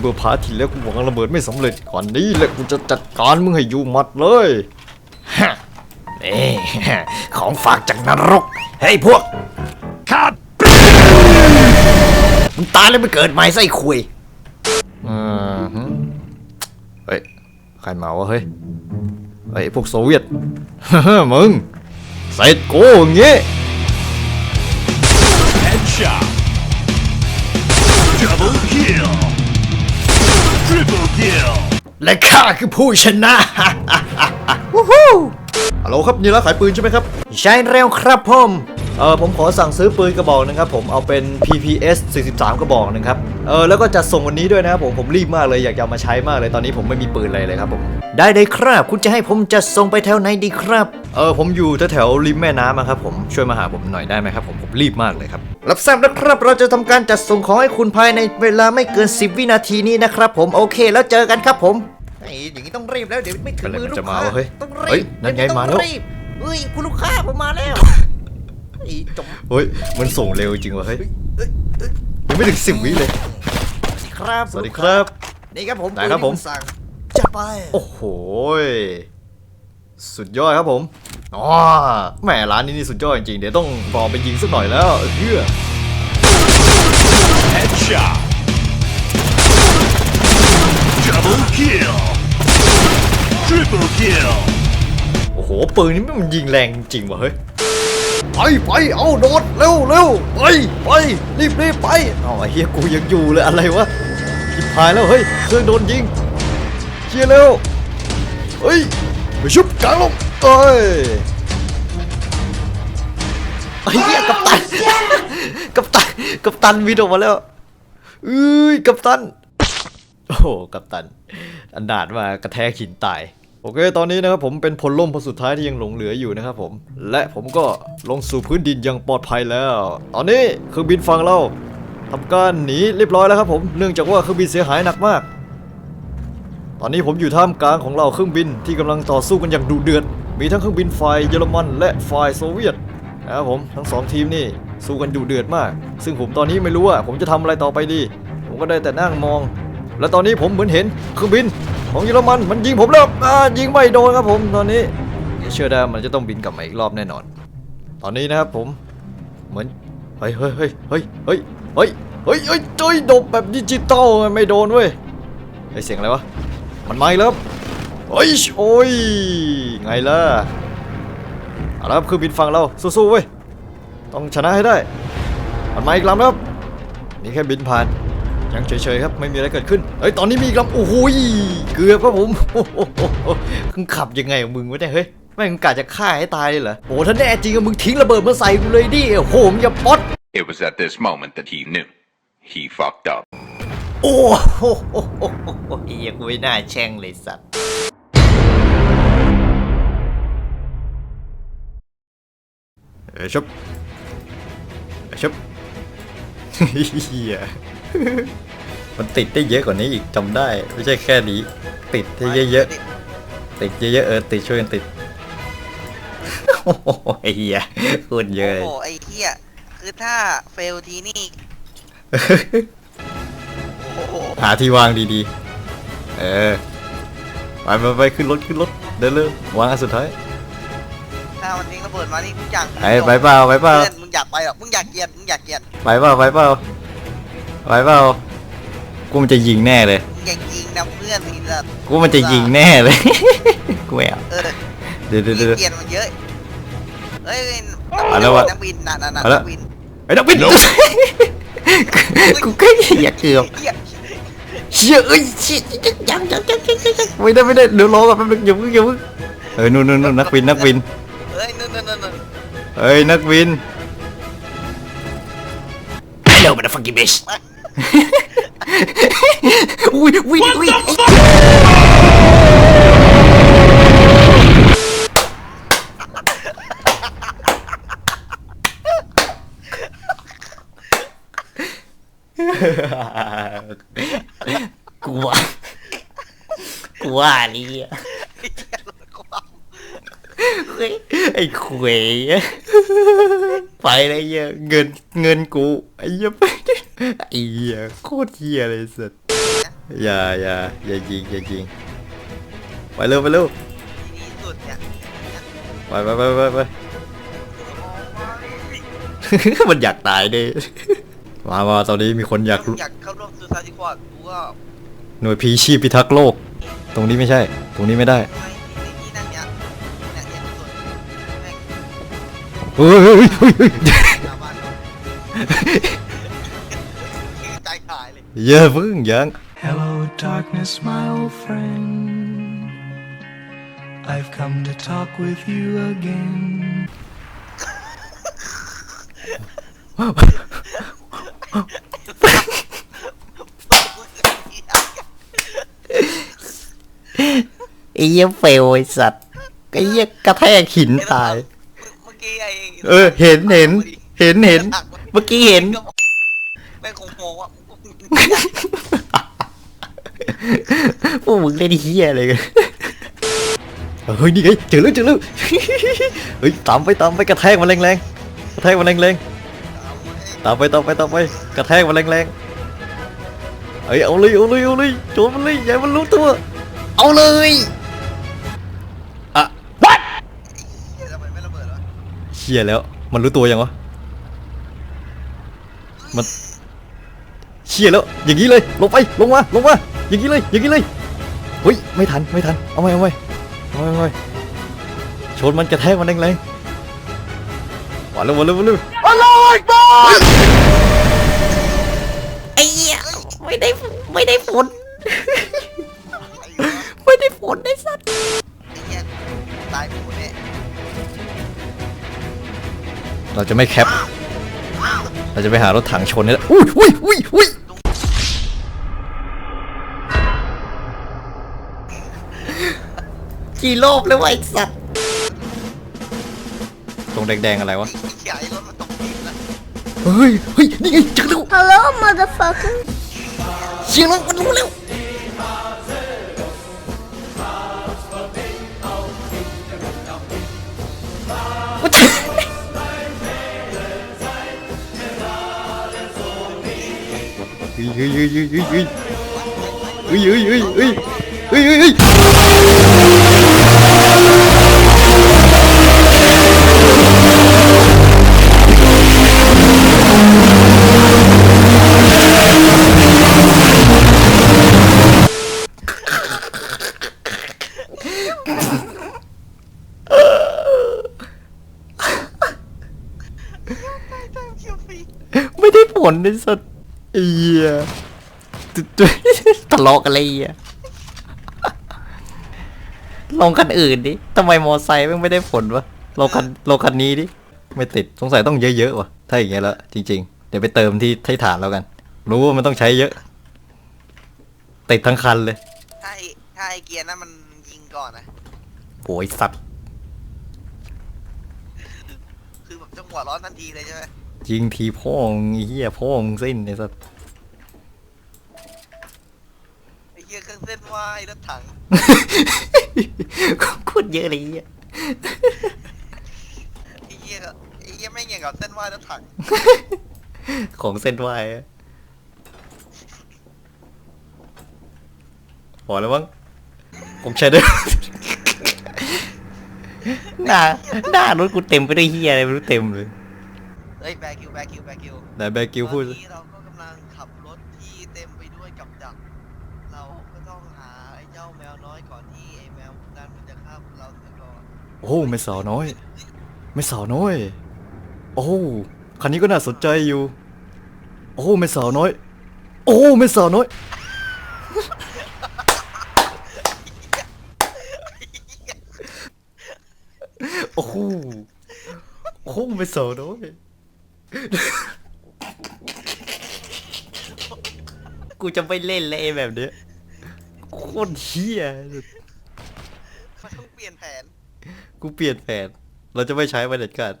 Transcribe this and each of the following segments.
อีเบอร์พาร์ทที่แล้วกูวางระเบิดไม่สำเร็จก่อนนี้แหละกูจะจัดการมึงให้อยู่หมัดเลยฮะนี่ของฝากจากนรกเฮ้ยพวกคัดมึงตายแล้วไปเกิดใหม่ไส้คุยอืมฮึเฮ้ยใครมาวะเฮ้ยเฮ้ยพวกโซเวียตมึงเสร็จกูอย่างงี้ Headshot. Double kill. และข้าคือผู้ชนะฮัลโหลครับนี่ร้านขายปืนใช่ไหมครับ ใช่เร็วครับผมเออผมขอสั่งซื้อปืนกระบอกหนึงครับผมเอาเป็น PPS 43 กระบอกหนึงครับเออแล้วก็จะส่งวันนี้ด้วยนะครับผมผมรีบมากเลยอยากจะเอามาใช้มากเลยตอนนี้ผมไม่มีปืนอะไรเลยครับผมได้เลยครับคุณจะให้ผมจะส่งไปแถวไหนดีครับเออผมอยู่แถวๆริมแม่น้ำอะครับผมช่วยมาหาผมหน่อยได้ไหมครับผมผมรีบมากเลยครับรับทราบนะครับเราจะทำการจัดส่งของให้คุณภายในเวลาไม่เกิน 10 วินาทีนี้นะครับผมโอเค แล้วเจอกันครับผม ไอ้อย่างนี้ต้องรีบแล้วเดี๋ยวไม่ถึงมือลูกมันจะค้ามาะเฮ้ยต้องเฮ้รียบนั่นไงต้องมาแล้วรีบเฮ้ยคุณลูกค้าผมมาแล้วไอ้จมเฮ้ยมันส่งเร็วจริงวะเฮ้ยยังไม่ถึงสิบวิเลยครับสวัสดีครับนี่ครับผมไหนครับผมณสั่งจัดไปโอ้โหยสุดยอดครับผมอ๋อแหมร้านนี้นี่สุดยอดจริงๆเดี๋ยวต้องรอไปยิงสักหน่อยแล้วเพื่อ Headshot. Double kill. Triple kill. โอ้โหปืนนี้มันยิงแรงจริงว่ะเฮ้ยไปไปเอาโดดเร็วเร็วไปไปรีบรีบไปเอาไอ้เฮียกูยังอยู่เลยอะไรวะจิบหายแล้วเฮ้ยเครื่องโดนยิงเชียร์เร็วเฮ้ยไปชุบกลางลงเอ้ยไอ้เหี้ยกัปตันกัปตันกัปตันวิดออกมาแล้วเอ้ยกัปตันโอ้โหกัปตัน อันดาดมากระแทกหินตาย โอเค ตอนนี้นะครับผมเป็นพลล่มพลสุดท้ายที่ยังหลงเหลืออยู่นะครับผม และผมก็ลงสู่พื้นดินอย่างปลอดภัยแล้ว ตอนนี้เครื่องบินฝั่งเราทำการหนีเรียบร้อยแล้วครับผม เนื่องจากว่าเครื่องบินเสียหายหนักมาก ตอนนี้ผมอยู่ท่ามกลางของเราเครื่องบินที่กำลังต่อสู้กันอย่างดุเดือด มีทั้งเครื่องบินฝ่ายเยอรมันและฝ่ายโซเวียตนะครับผม ทั้งสองทีมนี่สู้กันดุเดือดมาก ซึ่งผมตอนนี้ไม่รู้ว่าผมจะทำอะไรต่อไปดี ผมก็ได้แต่นั่งมอง และตอนนี้ผมเหมือนเห็นเครื่องบินของเยอรมันมันยิงผมแล้วอ่ายิงไม่โดนครับผมตอนนี้เชื่อได้มันจะต้องบินกลับมาอีกรอบแน่นอน ตอนนี้นะครับผมเหมือนเฮ้ยเฮ้ยเฮ้ยเฮ้ยเฮ้ยเฮ้ยเฮ้ยเฮ้ยเฮ้ยดบแบบดิจิตอลไม่โดนเว้ยไอเสียงอะไรวะมันไมาอีกแล้วเฮ้ยโอ้ยไงล่ะเอาละครับคือบินฝั่งเราสู้ๆเว้ยต้องชนะให้ได้มันมาอีกลำแล้วครับนี่แค่บินผ่าน ยังเฉยๆครับไม่มีอะไรเกิดขึ้นเฮ้ยตอนนี้มีอีกลำโอ้โหยเกือบครับผมโอ้โหมึงขับยังไงของมึงวะเนี่ยเฮ้ยแม่งกะจะฆ่าให้ตายเลยเหรอโอ้ถ้าแน่จริงอะมึงทิ้งระเบิดมาใส่กูเลยดิโอ้โหมึงอย่าป๊อด It was at this moment that he knew. He fucked up. โอ้โหเฮียกูไม่น่าแช่งเลยสัตว์เอ้ยชุบเอ้ยชุบเฮีย มันติดได้เยอะกว่านี้อีกจำได้ ไม่ใช่แค่นี้ ติดได้เยอะๆติดเยอะๆเออติดช่วยกันติดโอ้โหเฮียพูดเยอะโอ้โหไอ้เหี้ยคือถ้าเฟลทีนี่โอ้โหหาที่วางดีๆ เออไปไปไปขึ้นรถขึ้นรถเดินเลยวางอันสุดท้ายถ้ามันทิ้งระเบิดมานี่ทุกอย่างไปไปเปล่าไปเปล่าเพื่อนมึงอยากไปหรอมึงอยากเกลียดมึงอยากเกลียดไปเปล่าไปเปล่า ไปเปล่ากูมันจะยิงแน่เลยมึงอยากยิงนะเพื่อนสิสัตว์กูมันจะยิงแน่เลย กูไม่เอาเออเดี๋ยวเดี๋ยวมีเดี๋ยว เกลียดมันเยอะเฮ้ยเอาแล้ววะนักบินน่ะน่ะน่ะเอาแล้วนักบินไอ้นักบินกูก็อยากเกือบเหี้ยเชี่ยเอ้ยเชี่ยยังยังยังยังยังไม่ได้ไม่ได้เดี๋ยวรอก่อนแป๊บนึงอย่าเพิ่งอย่าเพิ่งเฮ้ยนู่นนู่นนู่นนักบินนักบินเฮ้ยนั่นนั่นนั่นนั่นเฮ้ยนักบิน Hello motherfucking bitch อุ้ยอุ้ยอุ้ยกูว่ากูว่านี่อะเฮ้ยไอ้เขวยอะไปเลยเหี้ยเงินเงินกูไอ้เหี้ยไป ไอ้เหี้ยโคตรเหี้ยเลยสัสอย่าอย่าอย่ายิงอย่ายิงไปเร็วไปเร็วดีสุดเนี่ยไปไปไปไปไปมันอยากตายดิมามาตอนนี้มีคนอยากอยากเข้าร่วมซูซาดิควอดกูก็หน่วยพีชีพพิทักษ์โลก ตรงนี้ไม่ใช่ ตรงนี้ไม่ได้ไม่ในที่นั่นเนี่ยเนี่ยเนี่ยสุดแม่งเฮ้ยเฮ้ยเฮ้ย ใจหายเลยอย่าเพิ่งยัง Hello, darkness, my old friend. I've come to talk with you again. ไอ้เหี้ยเฟลไอ้สัตว์ไอ้เหี้ยกระแทกหินตาย เมื่อกี้ไอ้เออเห็นเห็นเห็นเห็น เมื่อกี้เห็น แม่งคงโมว่า พวกมึงเล่นเหี้ยอะไรกันเฮ้ยนี่ไงเจอแล้วเจอแล้วเฮ้ยตามไปตามไปกระแทกมันแรงๆกระแทกมันแรงๆตามไปตามไปตามไปกระแทกมันแรงๆเอ้ยเอาเลยเอาเลยเอาเลยโจมมันเลยอย่าให้มันรู้ตัวเอาเลยอะเหี้ยทำไมไม่ระเบิดเชี่ยแล้วมันรู้ตัวยังวะมัน เชี่ยแล้วอย่างนี้เลยลงไปลงมาลงมาอย่างนี้เลยอย่างนี้เลยเฮ้ยไม่ทันไม่ทันเอาไว้เอาไว้เอาไว้เอาไว้ชนมันกระแทกมันแรงๆมาเร็วมาเร็วมาเร็วไอ้เหี้ยไม่ได้ไม่ได้ผลไม่ได้ผลไอ้สัตว์ไอ้เหี้ยตายหมูเนี่ยเราจะไม่แคปเราจะไปหารถถังชนนี่แหละอุ้ยอุ้ยอุ้ยอุ้ย กี่รอบแล้ววะไอ้สัตว์ตรงแดงๆอะไรวะ ไอ้เหี้ยไอ้รถมันตกดินแล้วเฮ้ย เฮ้ย นี่ไงเจอแล้ว Hello, motherfucker. เสียงแล้วมันรู้แล้ว เฮ้ยเฮ้ยเฮ้ยเฮ้ยเฮ้ยเฮ้ยเฮ้ยเฮ้ยเฮ้ยเฮ้ยเฮ้ยเฮ้ยเฮ้ย ไม่ได้ผลในสัตว์ไอ้เหี้ยตุ๊ดทะเลาะกันเลยไอ้เหี้ยลองคันอื่นดิทำไมมอไซค์ม่งไม่ได้ผลวะลองคันลองคันนี้ดิ ไม่ติด สงสัยต้องเยอะๆวะถ้าอย่างเงี้ยแล้วจริง ๆ เดี๋ยวไปเติมที่ที่ฐานแล้วกัน รู้ว่ามันต้องใช้เยอะ ติดทั้งคันเลย ถ้าไอ้ถ้าไอเกียร์นั้นมันยิงก่อนนะ โอ้ยสัตว์คือแบบจังหวะร้อนทันทีเลยใช่ไหมยิงทีพ่องไอ้เหี้ยพ่องสิ้นไอ้สัตว์ไอ้เกียร์เครื่องเส้นไหวรถถังโคตรเยอะเลยไอ้เหี้ยไอ้เกียร์ก็ไอ้เกียร์ไม่เงี้ยกับเส้นไหวรถถังของเส้นไหวอะพอแล้วมั้งผมใช้ได้ หน้าหน้ารถกูเต็มไปด้วยเฮียอะไรไม่รู้เต็มเลยเฮ้ยแบกิวแบกิวแบกิวไหนแบกิวพูดตอนนี้เราก็กำลังขับรถที่เต็มไปด้วยกับดัก เราก็ต้องหาไอ้เจ้าแมวน้อยก่อนที่ไอ้แมวนั้นมันจะฆ่าพวกเราเสียก่อนโอ้ไม่สาวน้อย ไม่สาวน้อย โอ้คันนี้ก็น่าสนใจอยู่ โอ้ไม่สาวน้อย โอ้ไม่สาวน้อย โอ้โหโอ้ไม่สาวน้วยกูจะไม่เล่นเลยไอ้แบบเนี้ยโคตรเฮียมันต้องเปลี่ยนแผน กูเปลี่ยนแผน เราจะไม่ใช้มันเด็ดขาด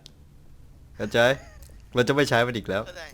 เข้าใจ เราจะไม่ใช้มันอีกแล้ว เข้าใจ